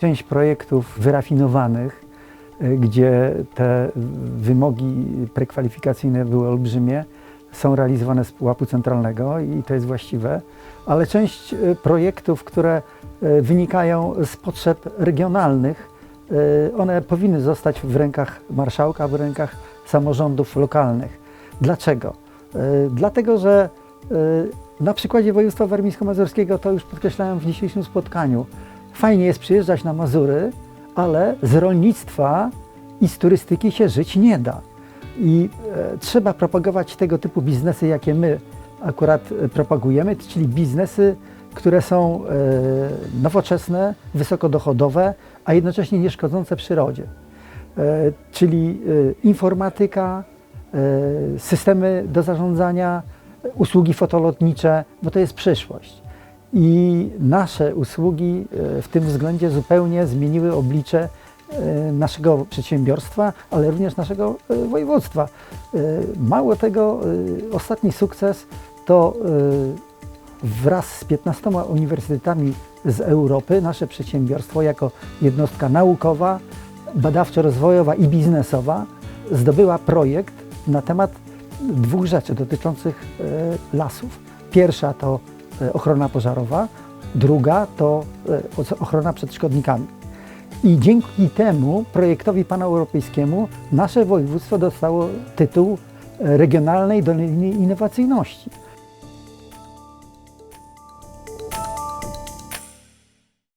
Część projektów wyrafinowanych, y, gdzie te wymogi prekwalifikacyjne były olbrzymie, są realizowane z pułapu centralnego i to jest właściwe, ale część y, projektów, które y, wynikają z potrzeb regionalnych, one powinny zostać w rękach marszałka, w rękach samorządów lokalnych. Dlaczego? Dlatego, że na przykładzie województwa warmińsko-mazurskiego, to już podkreślałem w dzisiejszym spotkaniu, fajnie jest przyjeżdżać na Mazury, ale z rolnictwa i z turystyki się żyć nie da. I e, trzeba propagować tego typu biznesy, jakie my akurat e, propagujemy, czyli biznesy, które są e, nowoczesne, wysokodochodowe, a jednocześnie nie szkodzące przyrodzie. E, czyli e, informatyka, e, systemy do zarządzania, e, usługi fotolotnicze, bo to jest przyszłość. I nasze usługi e, w tym względzie zupełnie zmieniły oblicze e, naszego przedsiębiorstwa, ale również naszego e, województwa. Mało tego, ostatni sukces to wraz z 15 uniwersytetami z Europy nasze przedsiębiorstwo jako jednostka naukowa, badawczo-rozwojowa i biznesowa zdobyła projekt na temat dwóch rzeczy dotyczących lasów. Pierwsza to ochrona pożarowa, druga to e, ochrona przed szkodnikami. I dzięki temu projektowi paneuropejskiemu nasze województwo dostało tytuł e, Regionalnej Doliny Innowacyjności.